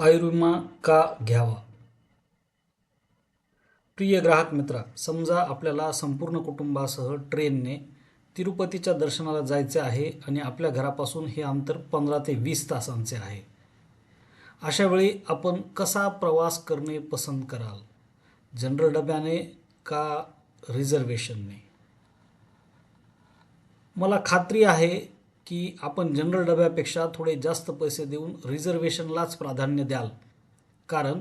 आयुर्विमा का घ्यावा? प्रिय ग्राहक मित्रा समजा आपल्याला संपूर्ण कुटुंबासह ट्रेनने तिरुपतीच्या दर्शनाला जायचे आहे आणि आपल्या घरापासून हे अंतर पंधरा ते वीस तासांचे आहे. अशा वेळी आपण कसा प्रवास करणे पसंत कराल? जनरल डब्याने का रिझर्वेशनने? मला खात्री आहे की आपण जनरल डब्यापेक्षा थोडे जास्त पैसे देऊन रिझर्वेशनलाच प्राधान्य द्याल. कारण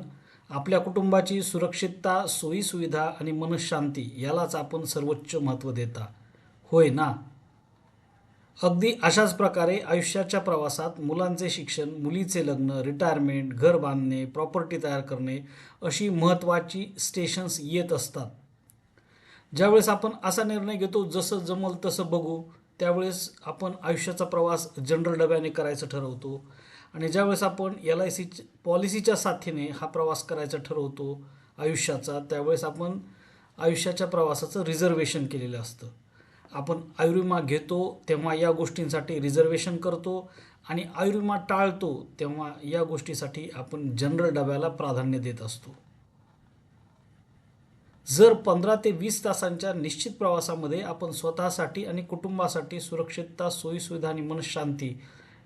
आपल्या कुटुंबाची सुरक्षितता सोयीसुविधा आणि मनशांती यालाच आपण सर्वोच्च महत्त्व देता. होय ना? अगदी अशाच प्रकारे आयुष्याच्या प्रवासात मुलांचे शिक्षण मुलीचे लग्न रिटायरमेंट घर बांधणे प्रॉपर्टी तयार करणे अशी महत्त्वाची स्टेशन्स येत असतात. ज्यावेळेस आपण असा निर्णय घेतो जसं जमल तसं बघू. त्यावेळेस आपण आयुष्याचा प्रवास जनरल डब्याने करायचं ठरवतो. आणि ज्यावेळेस आपण एल आय सी पॉलिसीच्या साथीने हा प्रवास करायचा ठरवतो आयुष्याचा त्यावेळेस आपण आयुष्याच्या प्रवासाचं रिझर्वेशन केलेलं असतं. आपण आयुर्विमा घेतो तेव्हा या गोष्टींसाठी रिझर्वेशन करतो आणि आयुर्विमा टाळतो तेव्हा या गोष्टीसाठी आपण जनरल डब्याला प्राधान्य देत असतो. जर पंधरा ते वीस तासांच्या निश्चित प्रवासामध्ये आपण स्वतःसाठी आणि कुटुंबासाठी सुरक्षितता सोयीसुविधा आणि मनशांती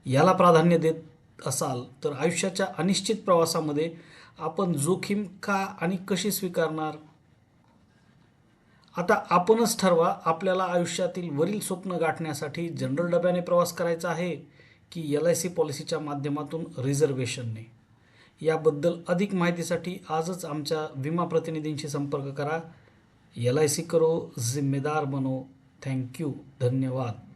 याला प्राधान्य देत असाल तर आयुष्याच्या अनिश्चित प्रवासामध्ये आपण जोखीम का आणि कशी स्वीकारणार? आता आपणच ठरवा आपल्याला आयुष्यातील वरील स्वप्न गाठण्यासाठी जनरल डब्याने प्रवास करायचा आहे की एल आय सी पॉलिसीच्या माध्यमातून रिझर्वेशनने याबद्दल अधिक माहितीसाठी आजच आमच्या विमा प्रतिनिधींशी संपर्क करा. एल आय सी करो जिम्मेदार बनो. थँक्यू. धन्यवाद.